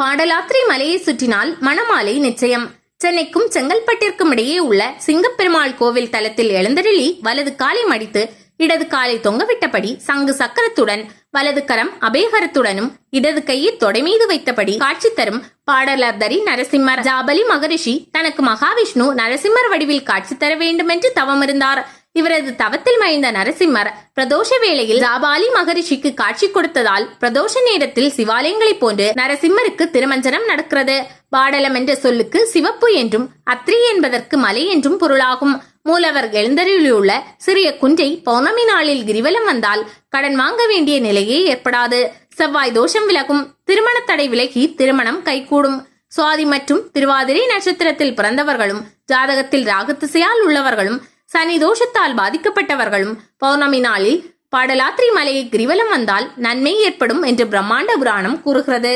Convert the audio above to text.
பாடலாத்திரி மலையை சுற்றினால் மணமாலை நிச்சயம். சென்னைக்கும் செங்கல்பட்டிற்கும் இடையே உள்ள சிங்கப்பெருமாள் கோவில் தலத்தில் எழுந்தருளி வலது காலை மடித்து இடது காலை தொங்கவிட்டபடி சங்கு சக்கரத்துடன் வலது கரம் அபேகரத்துடனும் இடது கையை தொடை மீது வைத்தபடி காட்சி தரும் பாடலர்தரி நரசிம்மர். ஜாபலி மகரிஷி தனக்கு மகாவிஷ்ணு நரசிம்மர் வடிவில் காட்சி தர வேண்டும் என்று தவமிருந்தார். இவரது தவத்தில் மறைந்த நரசிம்மர் பிரதோஷ வேளையில் ஜாபாலி மகரிஷிக்கு காட்சி கொடுத்ததால் பிரதோஷ நேரத்தில் சிவாலயங்களைப் போன்று நரசிம்மருக்கு திருமஞ்சனம் நடக்கிறது. பாடலம் என்ற சொல்லுக்கு சிவப்பு என்றும் அத்ரி என்பதற்கு மலை என்றும் பொருளாகும். மூலவர் எழுந்தருளியுள்ள சிறிய குன்றை பௌர்ணமி நாளில் கிரிவலம் வந்தால் கடன் வாங்க வேண்டிய நிலையே ஏற்படாது. செவ்வாய் தோஷம் விலகும் திருமண தடை விலகி திருமணம் கைகூடும். சுவாதி மற்றும் திருவாதிரை நட்சத்திரத்தில் பிறந்தவர்களும் ஜாதகத்தில் ராகத்திசையால் உள்ளவர்களும் சனி தோஷத்தால் பாதிக்கப்பட்டவர்களும் பௌர்ணமி நாளில் பாடலாத்திரி மலையை கிரிவலம் வந்தால் நன்மை ஏற்படும் என்று பிரம்மாண்ட புராணம் கூறுகிறது.